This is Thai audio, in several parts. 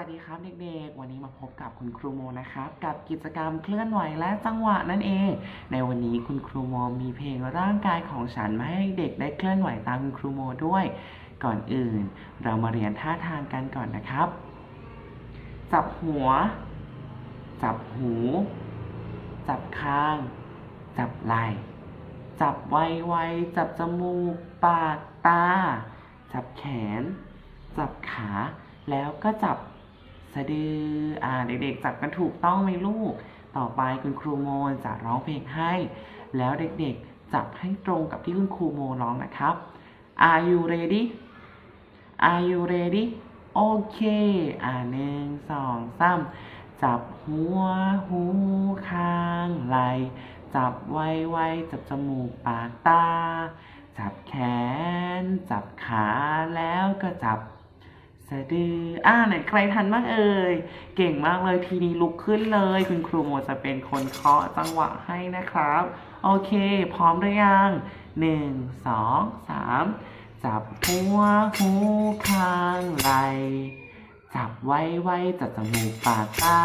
วัสดีครับเด็กๆ วันนี้มาพบกับคุณครูโมนะครับ กับกิจกรรมเคลื่อนไหวและจังหวะนั่นเอง ในวันนี้คุณครูโมมีเพลงร่างกายของฉันมาให้เด็กได้เคลื่อนไหวตามคุณครูโมด้วย ก่อนอื่น เรามาเรียนท่าทางกันก่อนนะครับ จับหัว จับหู จับคาง จับไหล่ จับไวไวจับจมูก ปาก ตา จับแขน จับขา แล้วก็จับ สะดืออ่าเด็กๆจับกันถูกต้องไหมลูก ต่อไปคุณครูโมจะร้องเพลงให้ แล้วเด็กๆจับให้ตรงกับที่คุณครูโมร้องนะครับ Are you ready Are you ready โอเค อ่าหนึ่งสองสามจับหัวหูข้างไหลจับไว้ไว้จับจมูกปากตา จับแขน จับขาแล้วก็จับ สะดืออ่าไหนใครทันบ้างเอ่ย เก่งมากเลยทีนี้ลุกขึ้นเลย คุณครูโมจะเป็นคนเคาะจังหวะให้นะครับ โอเค พร้อมหรือยังหนึ่งสองสามจับหัวหูข้างไหลจับไว้ไว้จับจมูกปากตา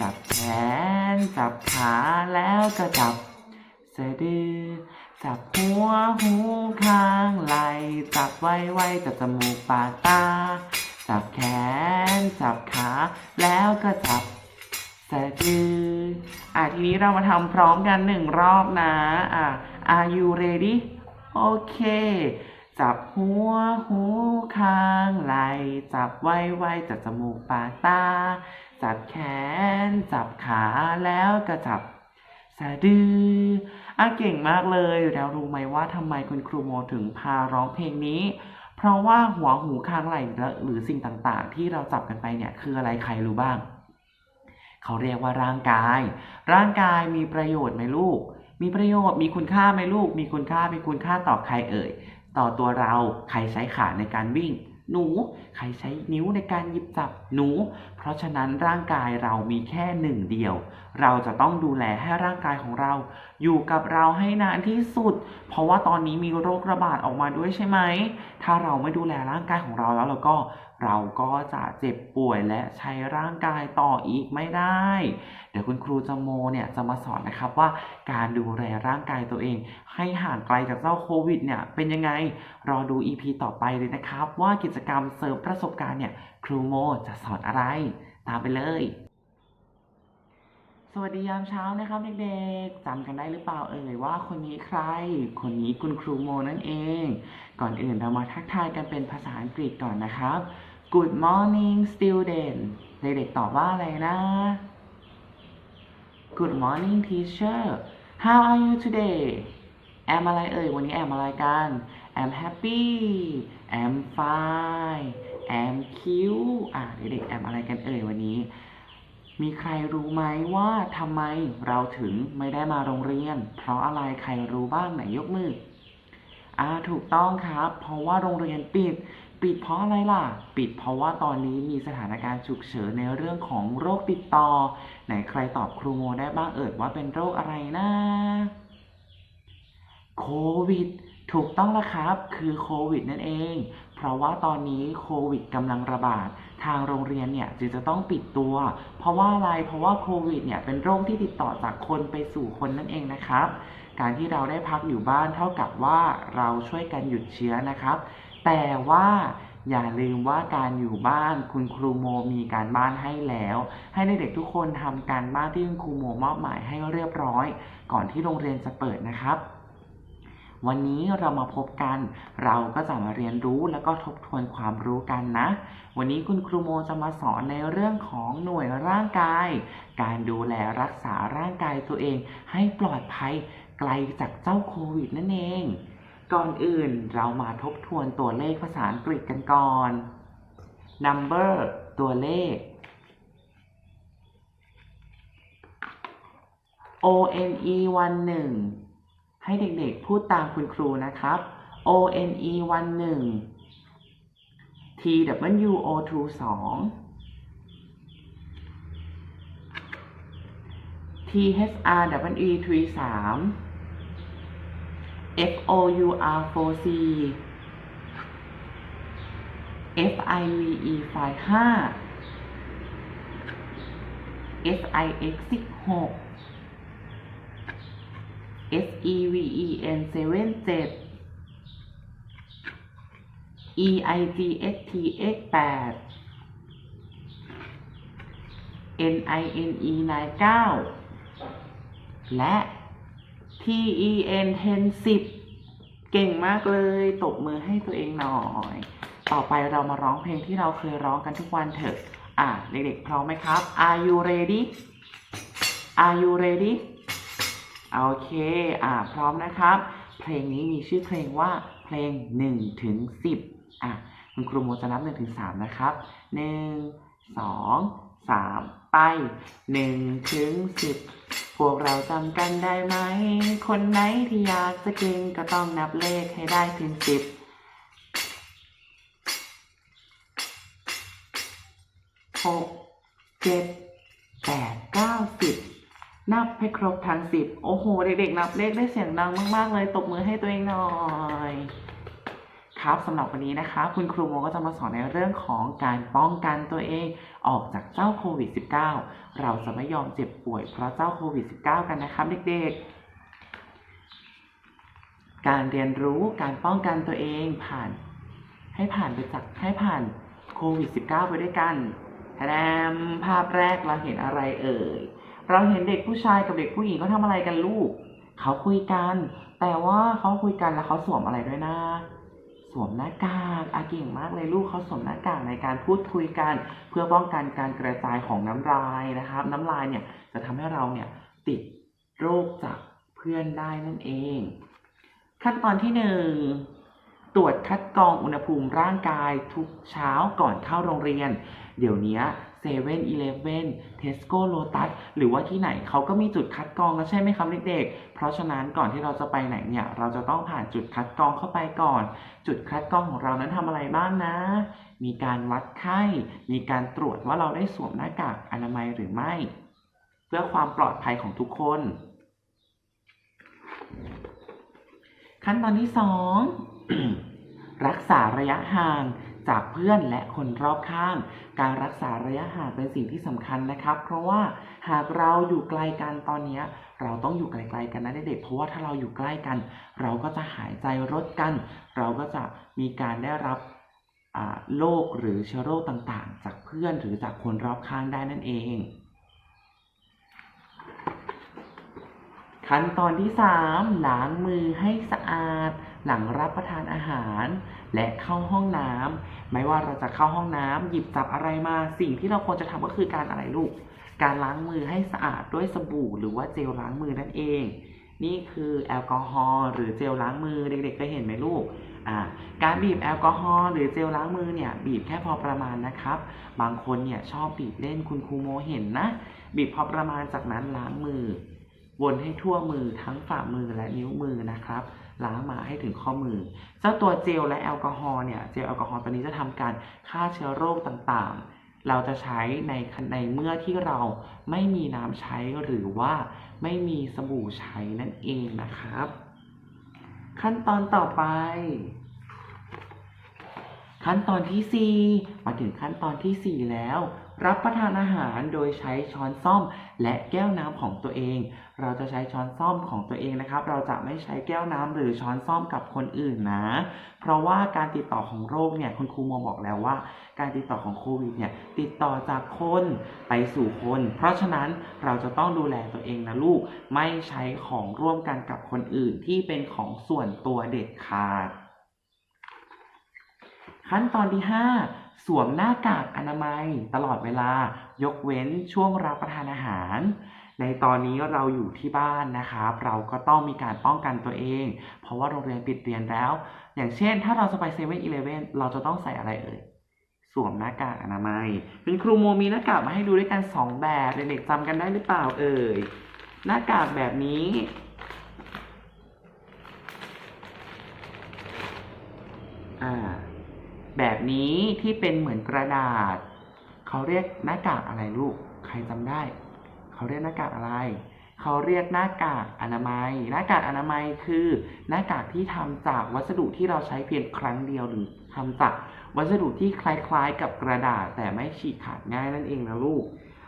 จับแขนจับขาแล้วก็จับสะดือ จับหัวหูข้างไหลจับไว้ไว้จับจมูกปากตา จับแขน จับขา แล้วก็จับสะดืออะทีนี้เรามาทำพร้อมกันหนึ่งรอบนะ อะ Are you ready โอเค จับหัวหูข้างไหลจับไว้ไว้จับจมูกปากตา จับแขน จับขาแล้วก็จับสะดือ อะเก่งมากเลยแล้วรู้ไหมว่าทำไมคุณครูโมถึงพาร้องเพลงนี้ เพราะว่าหัวหูข้างไหล่หรือสิ่งต่างๆ ที่เราจับกันไปเนี่ยคืออะไรใครรู้บ้าง เขาเรียกว่าร่างกาย ร่างกายมีประโยชน์ไหมลูก มีประโยชน์มีคุณค่าไหมลูก มีคุณค่ามีคุณค่าต่อใครเอ่ย ต่อตัวเราใครใช้ขาในการวิ่ง หนู ใครใช้นิ้วในการหยิบจับหนู เพราะฉะนั้นร่างกายเรามีแค่หนึ่งเดียว เราจะต้องดูแลให้ร่างกายของเรา อยู่กับเราให้นานที่สุด เพราะว่าตอนนี้มีโรคระบาดออกมาด้วยใช่ไหม ถ้าเราไม่ดูแลร่างกายของเราแล้วเราก็ เราก็จะเจ็บป่วยและใช้ร่างกายต่ออีกไม่ได้ เดี๋ยวคุณครูจโมเนี่ยจะมาสอนนะครับว่าการดูแลร่างกายตัวเอง ให้ห่างไกลจากเจ้าโควิดเนี่ยเป็นยังไง รอดู EP ต่อไปเลยนะครับ ว่ากิจกรรมเสริมประสบการณ์เนี่ยครูโมจะสอนอะไร ตามไปเลย สวัสดียามเช้านะครับเด็กๆจำกันได้หรือเปล่าเอ่ยว่าคนนี้ใคร คนนี้คุณครูโมนั่นเอง ก่อนอื่นเรามาทักทายกันเป็นภาษาอังกฤษก่อนนะครับ Good morning student เด็กๆตอบว่าอะไรนะ Good morning teacher How are you today แอมอะไรเอ่ย วันนี้แอมอะไรกัน I'm happy I'm fine I'm cute อะเด็กๆแอมอะไรกันเอ่ยวันนี้ มีใครรู้ไหมว่าทำไมเราถึงไม่ได้มาโรงเรียน เพราะอะไรใครรู้บ้างไหนยกมืออ่าถูกต้องครับ เพราะว่าโรงเรียนปิด ปิดเพราะอะไรล่ะ ปิดเพราะว่าตอนนี้มีสถานการณ์ฉุกเฉินในเรื่องของโรคติดต่อ ไหนใครตอบครูโมได้บ้างเอ่ยว่าเป็นโรคอะไรนะโควิดถูกต้องแล้วครับ คือโควิดนั่นเอง เพราะว่าตอนนี้โควิดกำลังระบาด ทางโรงเรียนเนี่ยจึงจะต้องปิดตัว เพราะว่าอะไร เพราะว่าโควิดเนี่ยเป็นโรคที่ติดต่อจากคนไปสู่คนนั่นเองนะครับ การที่เราได้พักอยู่บ้านเท่ากับว่าเราช่วยกันหยุดเชื้อนะครับ แต่ว่าอย่าลืมว่าการอยู่บ้านคุณครูโมมีการบ้านให้แล้ว ให้เด็กๆทุกคนทำการบ้านที่คุณครูโมมอบหมายให้เรียบร้อย ก่อนที่โรงเรียนจะเปิดนะครับ วันนี้เรามาพบกัน เราก็จะมาเรียนรู้แล้วก็ทบทวนความรู้กันนะ วันนี้คุณครูโมจะมาสอนในเรื่องของหน่วยร่างกาย การดูแลรักษาร่างกายตัวเองให้ปลอดภัยไกลจากเจ้าโควิดนั่นเอง ก่อนอื่นเรามาทบทวนตัวเลขภาษาอังกฤษกันก่อน number ตัวเลข O N E วันหนึ่งให้เด็กๆพูดตามคุณครูนะครับ O N E วันหนึ่ง T W O 2สอง T H R W E 3สาม F O U R 4 C F I V E 5 5 S I X สิบหก S E V E N เซเว่นเจ็ด E I G S T X แปด N I N E นายเก้าและ T E N เทนสิบเก่งมากเลยตบมือให้ตัวเองหน่อย ต่อไปเรามาร้องเพลงที่เราเคยร้องกันทุกวันเถอะ อะ เด็กๆ พร้อมไหมครับ Are you ready Are you ready โอเค อะ พร้อมนะครับ เพลงนี้มีชื่อเพลงว่าเพลง1ถึง10 อะ คุณครูโมจะนับ1ถึง3นะครับ 1 2 3ไป1ถึง10พวกเราจำกันได้ไหม คนไหนที่อยากจะเก่งก็ต้องนับเลขให้ได้ถึง10หกเจ็ดแปดเก้าสิบนับให้ครบทั้งสิบโอ้โห เด็กๆ นับเลขได้เสียงดังมาก ๆ เลย ตบมือให้ตัวเองหน่อย ครับสำหรับวันนี้นะคะ คุณครูโมก็จะมาสอนในเรื่องของการป้องกันตัวเองออกจากเจ้าโควิด -19 เราจะไม่ยอมเจ็บป่วยเพราะเจ้าโควิด -19 กันนะครับเด็กๆ การเรียนรู้การป้องกันตัวเองผ่าน ให้ผ่านไปจากให้ผ่านโควิด -19 ไปด้วยกันแถมภาพแรกเราเห็นอะไรเอ่ย เราเห็นเด็กผู้ชายกับเด็กผู้หญิงเขาทำอะไรกันลูก เขาคุยกัน แต่ว่าเขาคุยกันแล้วเขาสวมอะไรด้วยนะ วมหน้ากากอาเก่งมากเลยลูกเขาสวมหน้ากากในการพูดคุยกัน เพื่อป้องกันการกระจายของน้ำลายนะครับ น้ำลายเนี่ยจะทำให้เราเนี่ยติดโรคจากเพื่อนได้นั่นเอง ขั้นตอนที่หนึ่งตรวจคัดกรองอุณหภูมิร่างกายทุกเช้าก่อนเข้าโรงเรียน เดี๋ยวนี้ เซเว่นอีเลฟเว่นเทสโก้โลตัสหรือว่าที่ไหนเขาก็มีจุดคัดกรองแล้วใช่ไหมครับเด็กๆ เพราะฉะนั้นก่อนที่เราจะไปไหนเนี่ย เราจะต้องผ่านจุดคัดกรองเข้าไปก่อน จุดคัดกรองของเรานั้นทำอะไรบ้างนะ มีการวัดไข้ มีการตรวจว่าเราได้สวมหน้ากากอนามัยหรือไม่ เพื่อความปลอดภัยของทุกคน ขั้นตอนที่สองรักษาระยะห่าง จากเพื่อนและคนรอบข้าง การรักษาระยะห่างเป็นสิ่งที่สำคัญนะครับ เพราะว่าหากเราอยู่ไกลกันตอนนี้เราต้องอยู่ไกลๆกันนะเด็กๆ เพราะว่าถ้าเราอยู่ใกล้กัน เราก็จะหายใจรดกัน เราก็จะมีการได้รับโรคหรือเชื้อโรคต่างๆ จากเพื่อนหรือจากคนรอบข้างได้นั่นเอง ขั้นตอนที่ 3 ล้างมือให้สะอาด หลังรับประทานอาหาร และเข้าห้องน้ำไม่ว่าเราจะเข้าห้องน้ำหยิบจับอะไรมาสิ่งที่เราควรจะทำก็คือการอะไรลูก การล้างมือให้สะอาดด้วยสบู่ หรือว่าเจลล้างมือนั่นเอง นี่คือแอลกอฮอล์หรือเจลล้างมือเด็กๆเคยเห็นไหมลูกการบีบแอลกอฮอล์หรือเจลล้างมือเนี่ยบีบแค่พอประมาณนะครับ บางคนเนี่ยชอบบีบเล่นคุณครูโมเห็นนะ บีบพอประมาณจากนั้นล้างมือ วนให้ทั่วมือทั้งฝ่ามือและนิ้วมือนะครับ ล้างมาให้ถึงข้อมือ เจ้าตัวเจลและแอลกอฮอล์เนี่ยเจลแอลกอฮอล์ตัวนี้จะทำการฆ่าเชื้อโรคต่างๆ เราจะใช้ในในเมื่อที่เราไม่มีน้ำใช้หรือว่าไม่มีสบู่ใช้นั่นเองนะครับ ขั้นตอนต่อไปขั้นตอนที่ 4 มาถึงขั้นตอนทีสี่4 แล้ว รับประทานอาหารโดยใช้ช้อนซ่อมและแก้วน้ำของตัวเอง เราจะใช้ช้อนซ่อมของตัวเองนะครับ เราจะไม่ใช้แก้วน้ำหรือช้อนซ่อมกับคนอื่นนะ เพราะว่าการติดต่อของโรคเนี่ยคุณครูโมบอกแล้วว่า การติดต่อของโควิดเนี่ยติดต่อจากคนไปสู่คน เพราะฉะนั้นเราจะต้องดูแลตัวเองนะลูก ไม่ใช้ของร่วมกันกับคนอื่นที่เป็นของส่วนตัวเด็ดขาด ขั้นตอนที่ 5 สวมหน้ากากอนามัยตลอดเวลายกเว้นช่วงรับประทานอาหาร ในตอนนี้เราอยู่ที่บ้านนะครับเราก็ต้องมีการป้องกันตัวเอง เพราะว่าโรงเรียนปิดเรียนแล้ว อย่างเช่น ถ้าเราจะไปเซเว่นอีเลฟเว่นเราจะต้องใส่อะไรเอ่ยสวมหน้ากากอนามัยคุณครูโมมีหน้ากากมาให้ดูด้วยกันสองแบบเด็กๆจำกันได้หรือเปล่าเอ่ยหน้ากากแบบนี้อ่า แบบนี้ที่เป็นเหมือนกระดาษ เขาเรียกหน้ากากอะไรลูก ใครจำได้ เขาเรียกหน้ากากอะไร เขาเรียกหน้ากากอนามัย หน้ากากอนามัยคือ หน้ากากที่ทำจากวัสดุที่เราใช้เพียงครั้งเดียวหรือทำจากวัสดุที่คล้ายๆ กับกระดาษ แต่ไม่ฉีกขาดง่ายนั่นเองนะลูก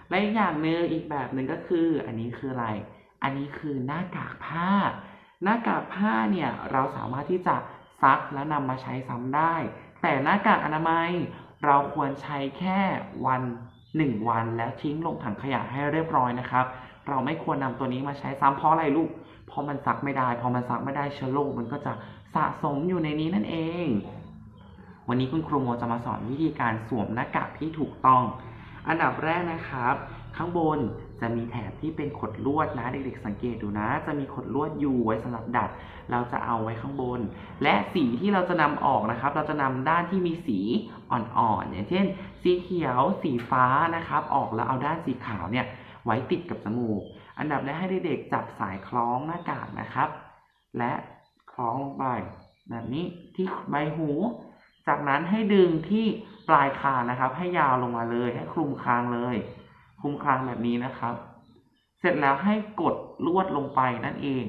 และอีกอย่างหนึ่งอีกแบบหนึ่งก็คือ อันนี้คืออะไร อันนี้คือหน้ากากผ้า หน้ากากผ้าเนี่ยเราสามารถที่จะซักแล้วนำมาใช้ซ้ำได้ แต่หน้ากากอนามัยเราควรใช้แค่วันหนึ่งวันแล้วทิ้งลงถังขยะให้เรียบร้อยนะครับ เราไม่ควรนำตัวนี้มาใช้ซ้ำเพราะอะไรลูก เพราะมันซักไม่ได้ พอมันซักไม่ได้เชื้อโรคมันก็จะสะสมอยู่ในนี้นั่นเอง วันนี้คุณครูโมจะมาสอนวิธีการสวมหน้ากากที่ถูกต้อง อันดับแรกนะครับ ข้างบนจะมีแถบที่เป็นขดลวดนะเด็กๆสังเกตดูนะ จะมีขดลวดอยู่ไว้สำหรับดัด เราจะเอาไว้ข้างบน และสีที่เราจะนำออกนะครับ เราจะนำด้านที่มีสีอ่อนๆอย่างเช่น สีเขียวสีฟ้านะครับ ออกแล้วเอาด้านสีขาวเนี่ยไว้ติดกับจมูก อันดับแรกให้เด็กๆจับสายคล้องหน้ากากนะครับ และคล้องลงไปแบบนี้ที่ใบหู จากนั้นให้ดึงที่ปลายคางนะครับ ให้ยาวลงมาเลยให้คลุมคางเลย คลุมคางแบบนี้นะครับ เสร็จแล้วให้กดลวดลงไปนั่นเอง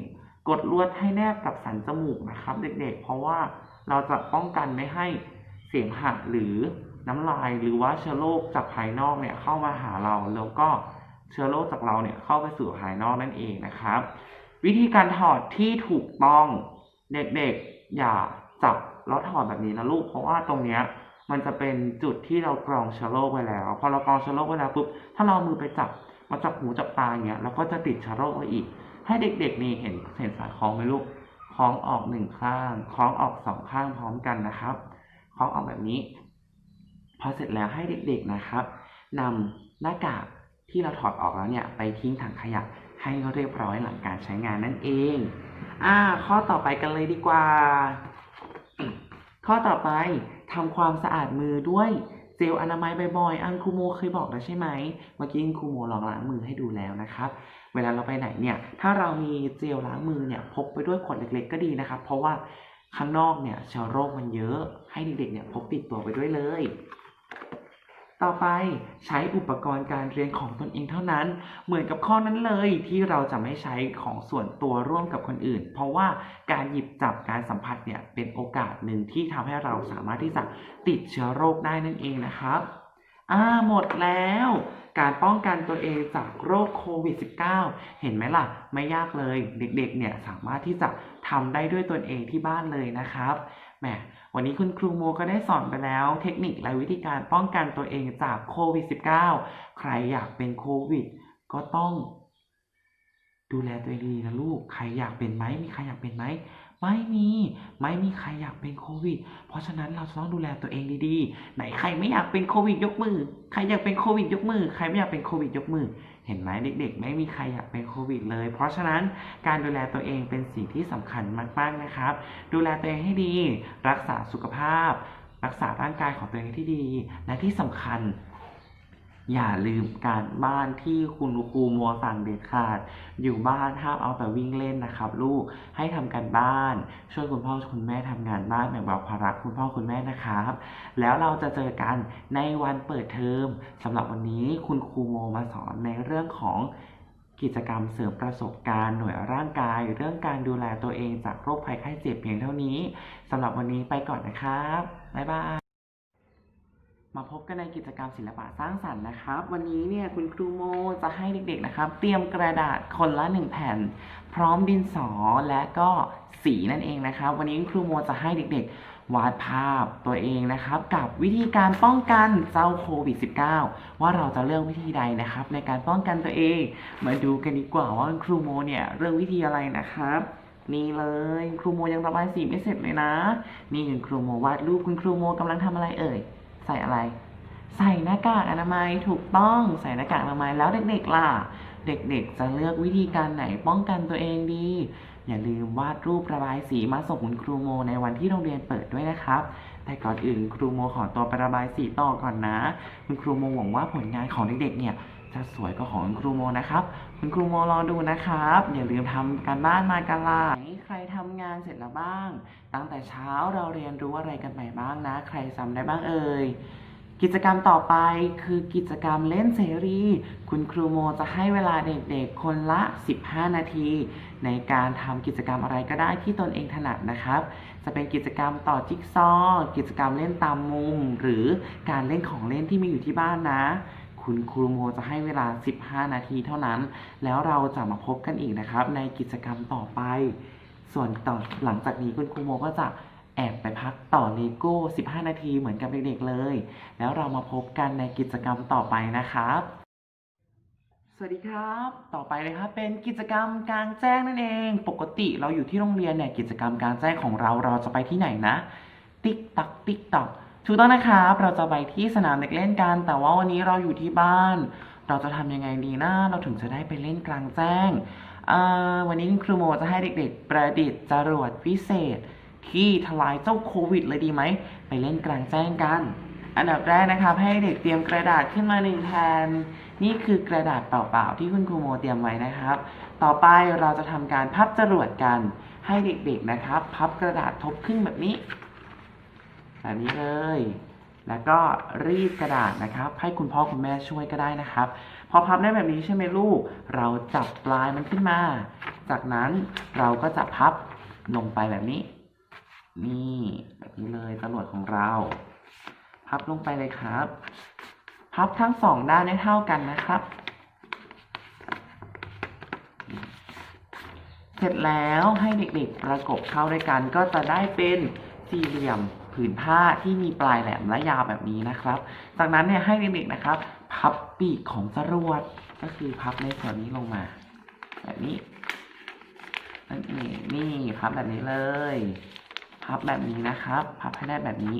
กดลวดให้แนบกับสันจมูกนะครับ เด็กๆ เพราะว่าเราจะป้องกันไม่ให้เสียงหักหรือน้ำลายหรือว่าเชื้อโรคจากภายนอกเนี่ยเข้ามาหาเราแล้วก็เชื้อโรคจากเราเนี่ยเข้าไปสู่ภายนอกนั่นเองนะครับ วิธีการถอดที่ถูกต้องเด็กๆ อย่าจับแล้วถอดแบบนี้นะลูกเพราะว่าตรงเนี้ย มันจะเป็นจุดที่เรากรองเชื้อโรคไว้แล้ว พอเรากรองเชื้อโรคไว้แล้วปุ๊บถ้าเรามือไปจับมาจับหูจับตาอย่างเงี้ยเราก็จะติดเชื้อโรคไว้อีก ให้เด็กๆนี่เห็นเห็นสายคล้องไหมลูกคล้องออกหนึ่งข้างคล้องออกสองข้างพร้อมกันนะครับคล้องออกแบบนี้ พอเสร็จแล้วให้เด็กๆนะครับนำหน้ากากที่เราถอดออกแล้วเนี่ยไปทิ้งถังขยะให้เรียบร้อยหลังการใช้งานนั่นเอง อ่า ข้อต่อไปกันเลยดีกว่า ข้อต่อไปทำความสะอาดมือด้วยเจลอนามัยบ่อยๆ อังคูโมเคยบอกแล้วใช่ไหม เมื่อกี้อังคูโมลองล้างมือให้ดูแล้วนะครับ เวลาเราไปไหนเนี่ย ถ้าเรามีเจลล้างมือเนี่ยพกไปด้วยขวดเล็กๆ ก็ดีนะครับ เพราะว่าข้างนอกเนี่ยเชื้อโรคมันเยอะ ให้เด็กๆเนี่ยพกติดตัวไปด้วยเลย ต่อไปใช้อุปกรณ์การเรียนของตนเองเท่านั้น เหมือนกับข้อนั้นเลยที่เราจะไม่ใช้ของส่วนตัวร่วมกับคนอื่น เพราะว่าการหยิบจับการสัมผัสเนี่ยเป็นโอกาสหนึ่งที่ทำให้เราสามารถที่จะติดเชื้อโรคได้นั่นเองนะครับอ่าหมดแล้วการป้องกันตัวเองจากโรคโควิด -19 เห็นไหมล่ะ ไม่ยากเลย เด็กๆ เนี่ยสามารถที่จะทำได้ด้วยตนเองที่บ้านเลยนะครับ แหมวันนี้คุณครูโมก็ได้สอนไปแล้ว เทคนิคและวิธีการป้องกันตัวเองจากโควิด -19 ใครอยากเป็นโควิด ก็ต้องดูแลตัวเองดีนะลูก ใครอยากเป็นไหม มีใครอยากเป็นไหม ไม่มี ไม่มีใครอยากเป็นโควิด เพราะฉะนั้นเราจะต้องดูแลตัวเองดีๆ ไหนใครไม่อยากเป็นโควิดยกมือ ใครอยากเป็นโควิดยกมือ ใครไม่อยากเป็นโควิดยกมือ ห็นไหมเด็กๆ ไม่มีใครอยากเป็นโควิดเลย เพราะฉะนั้นการดูแลตัวเองเป็นสิ่งที่สำคัญมากๆนะครับ ดูแลตัวเองให้ดี รักษาสุขภาพ รักษาร่างกายของตัวเองให้ที่ดี และที่สำคัญ อย่าลืมการบ้านที่คุณครูมัวสั่งเด็ดขาด อยู่บ้านห้ามเอาแต่วิ่งเล่นนะครับ ลูกให้ทำการบ้าน ช่วยคุณพ่อคุณแม่ทำงานบ้านแบ่งเบาภาระคุณพ่อคุณแม่นะครับ แล้วเราจะเจอกันในวันเปิดเทอมสำหรับวันนี้คุณครูโมมาสอนในเรื่องของกิจกรรมเสริมประสบการณ์หน่วยร่างกาย เรื่องการดูแลตัวเองจากโรคภัยไข้เจ็บเพียงเท่านี้สำหรับวันนี้ไปก่อนนะครับ บ๊ายบาย มาพบกันในกิจกรรมศิลปะสร้างสรรค์นะครับ วันนี้เนี่ยคุณครูโมจะให้เด็กๆนะครับ เตรียมกระดาษคนละหนึ่งแผ่น พร้อมดินสอและก็สีนั่นเองนะครับ วันนี้คุณครูโมจะให้เด็กๆ วาดภาพตัวเองนะครับ กับวิธีการป้องกันเจ้าโควิด -19 ว่าเราจะเลือกวิธีใดนะครับ ในการป้องกันตัวเอง มาดูกันดีกว่าว่าคุณครูโมเนี่ยเลือกวิธีอะไรนะครับนี่เลยคุณครูโมยังระบายสีไม่เสร็จเลยนะ นี่คุณครูโมวาดรูปคุณครูโมกำลังทำอะไรเอ่ย ส่อะไร ใส่หน้ากากอนามัยถูกต้องใส่หน้ากากอนามัยแล้วเด็กๆล่ะ เด็กๆ จะเลือกวิธีการไหนป้องกันตัวเองดี อย่าลืมวาดรูประบายสีมาส่งคุณครูโมในวันที่โรงเรียนเปิดด้วยนะครับ แต่ก่อนอื่นครูโมขอตัวไประบายสีต่อก่อนนะ คุณครูโมหวังว่าผลงานของเด็กๆเนี่ยจะสวยกว่าของคุณครูโมนะครับ คุณครูโมรอดูนะครับ อย่าลืมทำการบ้านมากันล่ะใครทำงานเสร็จแล้วบ้าง ตั้งแต่เช้าเราเรียนรู้อะไรกันไปบ้างนะ ใครจำได้บ้างเอ่ยกิจกรรมต่อไปคือกิจกรรมเล่นเสรี คุณครูโมจะให้เวลาเด็กๆ คนละ 15 นาที ในการทำกิจกรรมอะไรก็ได้ที่ตนเองถนัดนะครับ จะเป็นกิจกรรมต่อจิ๊กซอว์กิจกรรมเล่นตามมุม หรือการเล่นของเล่นที่มีอยู่ที่บ้านนะ คุณครูโมจะให้เวลา 15 นาทีเท่านั้น แล้วเราจะมาพบกันอีกนะครับ ในกิจกรรมต่อไป ส่วนต่อหลังจากนี้คุณครูโมก็จะแอบไปพักต่อเลโก้ 15 นาทีเหมือนกับเด็กๆเลย แล้วเรามาพบกันในกิจกรรมต่อไปนะครับ สวัสดีครับ ต่อไปเลยครับเป็นกิจกรรมกลางแจ้งนั่นเอง ปกติเราอยู่ที่โรงเรียนเนี่ยกิจกรรมกลางแจ้งของเราเราจะไปที่ไหนนะ ติ๊กตักติ๊กตัก ถูกต้องนะครับ เราจะไปที่สนามเด็กเล่นกัน แต่ว่าวันนี้เราอยู่ที่บ้าน เราจะทำยังไงดีนะ เราถึงจะได้ไปเล่นกลางแจ้ง วันนี้คุณครูโมจะให้เด็กๆ ประดิษฐ์จรวดวิเศษ ที่ทลายเจ้าโควิดเลยดีไหม ไปเล่นกลางแจ้งกัน อันดับแรกนะครับ ให้เด็กเตรียมกระดาษขึ้นมาหนึ่งแผ่น นี่คือกระดาษเปล่าๆ ที่คุณครูโมเตรียมไว้นะครับ ต่อไปเราจะทำการพับจรวดกัน ให้เด็กๆนะครับ พับกระดาษทบครึ่งแบบนี้ แบบนี้เลย แล้วก็รีดกระดาษนะครับ ให้คุณพ่อคุณแม่ช่วยก็ได้นะครับ พอพับได้แบบนี้ใช่ไหมลูก เราจับปลายมันขึ้นมา จากนั้นเราก็จะพับลงไปแบบนี้ นี่แบบนี้เลยจรวดของเรา พับลงไปเลยครับ พับทั้งสองด้านให้เท่ากันนะครับเสร็จแล้วให้เด็กๆประกบเข้าด้วยกันก็จะได้เป็นสี่เหลี่ยม ผืนผ้าที่มีปลายแหลมและยาวแบบนี้นะครับ จากนั้นเนี่ยให้เด็กๆนะครับ พับปีกของจรวดก็คือพับในส่วนนี้ลงมา แบบนี้นั่นเองนี่พับแบบนี้เลย พับแบบนี้นะครับ พับให้ได้แบบนี้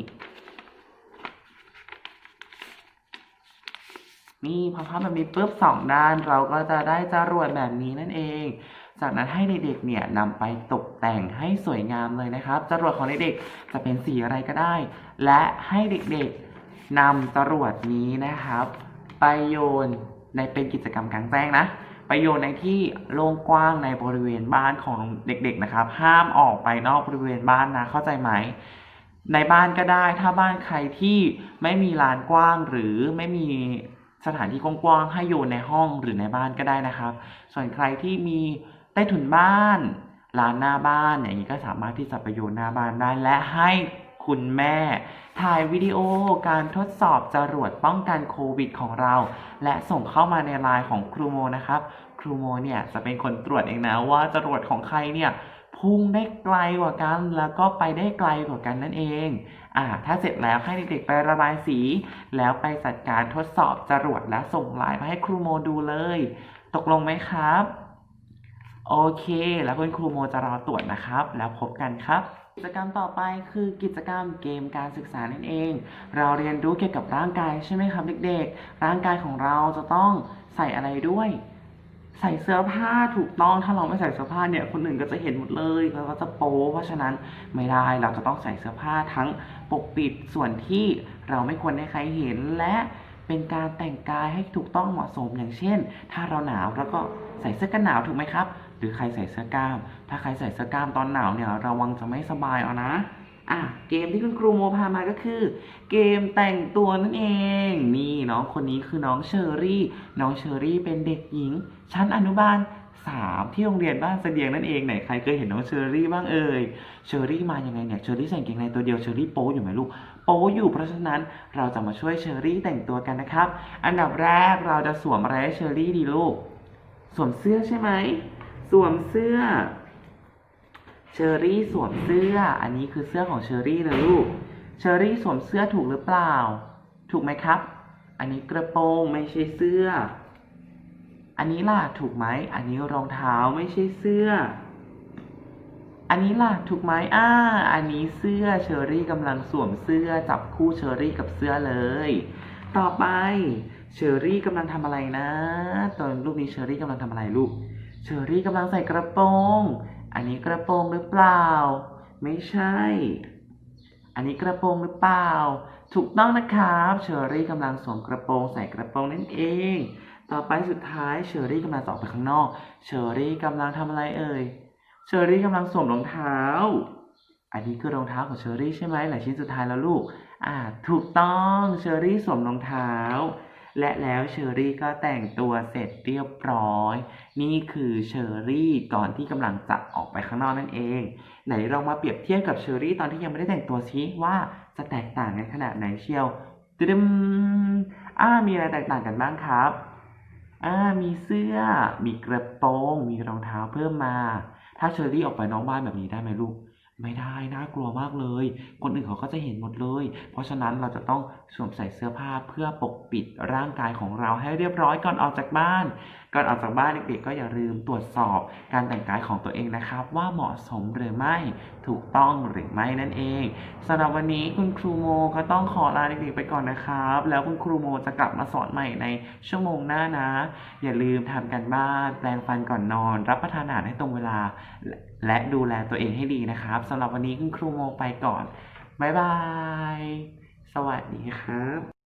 นี่พอพับแบบนี้ปุ๊บสองด้านเราก็จะได้จรวดแบบนี้นั่นเอง จากนั้นให้เด็กๆเนี่ยนำไปตกแต่งให้สวยงามเลยนะครับจรวดของเด็กๆจะเป็นสีอะไรก็ได้ และให้เด็กๆนำจรวดนี้นะครับ ไปโยนในเป็นกิจกรรมกลางแจ้งนะไปโยนในที่โล่งกว้างในบริเวณบ้านของเด็กๆนะครับ ห้ามออกไปนอกบริเวณบ้านนะเข้าใจไหมในบ้านก็ได้ถ้าบ้านใครที่ไม่มีลานกว้างหรือไม่มีสถานที่กว้างๆให้โยนในห้องหรือในบ้านก็ได้นะครับ ส่วนใครที่มี ใต้ถุนบ้านลานหน้าบ้านอย่างนี้ก็สามารถที่จะไปโยชน์หน้าบ้านได้ และให้คุณแม่ ถ่ายวิดีโอการทดสอบจรวดป้องกันโควิดของเรา และส่งเข้ามาในไลน์ของครูโมนะครับ ครูโมเนี่ยจะเป็นคนตรวจเองนะว่าจรวดของใครเนี่ยพุ่งได้ไกลกว่ากัน แล้วก็ไปได้ไกลกว่ากันนั่นเอง อ่า ถ้าเสร็จแล้วให้เด็กๆไประบายสี แล้วไปจัดการทดสอบจรวดและส่งไลน์มาให้ครูโมดูเลย ตกลงไหมครับ โอเค แล้วคุณครูโมจะรอตรวจนะครับ แล้วพบกันครับ กิจกรรมต่อไปคือกิจกรรมเกมการศึกษานั่นเอง เราเรียนรู้เกี่ยวกับร่างกายใช่ไหมครับเด็กๆ ร่างกายของเราจะต้องใส่อะไรด้วย ใส่เสื้อผ้าถูกต้อง ถ้าเราไม่ใส่เสื้อผ้าเนี่ยคนอื่นก็จะเห็นหมดเลยแล้วก็จะโป๊เพราะฉะนั้นไม่ได้เราจะต้องใส่เสื้อผ้าทั้งปกปิดส่วนที่เราไม่ควรให้ใครเห็นและเป็นการแต่งกายให้ถูกต้องเหมาะสมอย่างเช่น ถ้าเราหนาวเราก็ใส่เสื้อกันหนาวถูกไหมครับ หรือใครใส่เสื้อกล้าม ถ้าใครใส่เสื้อกล้ามตอนหนาวเนี่ยระวังจะไม่สบายเอานะอะเกมที่คุณครูโมพามาก็คือ เกมแต่งตัวนั่นเอง นี่น้องคนนี้คือน้องเชอรี่ น้องเชอรี่เป็นเด็กหญิง ชั้นอนุบาลสามที่โรงเรียนบ้านเสดียงนั่นเองไหนใครเคยเห็นน้องเชอรี่บ้างเอ่ยเชอรี่มายังไงเนี่ยเชอรี่ใส่งเกงในตัวเดียวเชอรี่โป๊อยู่ไหมลูกโป๊อยู่เพราะฉะนั้นเราจะมาช่วยเชอรี่แต่งตัวกันนะครับ อันดับแรกเราจะสวมอะไรให้เชอรี่ดีลูก สวมเสื้อใช่ไหม สวมเสื้อ เชอรี่สวมเสื้อ อันนี้คือเสื้อของเชอรี่เลยลูก เชอรี่สวมเสื้อถูกหรือเปล่า ถูกไหมครับ อันนี้กระโปรงไม่ใช่เสื้อ อันนี้ล่ะถูกไหม อันนี้รองเท้าไม่ใช่เสื้อ อันนี้ล่ะถูกไหมอ่า อันนี้เสื้อเชอรี่กำลังสวมเสื้อจับคู่เชอรี่กับเสื้อเลย ต่อไปเชอรี่กำลังทำอะไรนะ ตอนรูปนี้เชอรี่กำลังทำอะไรลูก เชอรี่กำลังใส่กระโปรง อันนี้กระโปรงหรือเปล่า ไม่ใช่ อันนี้กระโปรงหรือเปล่า ถูกต้องนะครับ เชอรี่กำลังสวมกระโปรงใส่กระโปรงนั่นเอง ต่อไปสุดท้ายเชอรี่กำลังจะออกไปข้างนอก เชอรี่กำลังทำอะไรเอ่ย เชอรี่กำลังสวมรองเท้า อันนี้คือรองเท้าของเชอรี่ใช่ไหมหลายชิ้นสุดท้ายแล้วลูก อ่า ถูกต้อง เชอรี่สวมรองเท้า และแล้วเชอรี่ก็แต่งตัวเสร็จเรียบร้อย นี่คือเชอรี่ก่อนที่กำลังจะออกไปข้างนอกนั่นเอง ไหนเรามาเปรียบเทียบกับเชอรี่ตอนที่ยังไม่ได้แต่งตัวซิว่าจะแตกต่างกันขนาดไหนเชียวตึมอ่ามีอะไรแตกต่างกันบ้างครับอ่ามีเสื้อ มีกระโปรง มีรองเท้าเพิ่มมา ถ้าเชอรี่ออกไปนอกบ้านแบบนี้ได้ไหมลูก ไม่ได้น่ากลัวมากเลย คนอื่นเขาก็จะเห็นหมดเลย เพราะฉะนั้นเราจะต้องสวมใส่เสื้อผ้าเพื่อปกปิดร่างกายของเราให้เรียบร้อยก่อนออกจากบ้าน ก่อนออกจากบ้านเด็กๆก็อย่าลืมตรวจสอบการแต่งกายของตัวเองนะครับ ว่าเหมาะสมหรือไม่ถูกต้องหรือไม่นั่นเองสำหรับวันนี้คุณครูโมก็ต้องขอลาเด็กๆไปก่อนนะครับ แล้วคุณครูโมจะกลับมาสอนใหม่ในชั่วโมงหน้านะ อย่าลืมทำกันบ้านแปรงฟันก่อนนอน รับประทานอาหารให้ตรงเวลา และดูแลตัวเองให้ดีนะครับสำหรับวันนี้คุณครูโมไปก่อน บ๊ายบาย สวัสดีครับ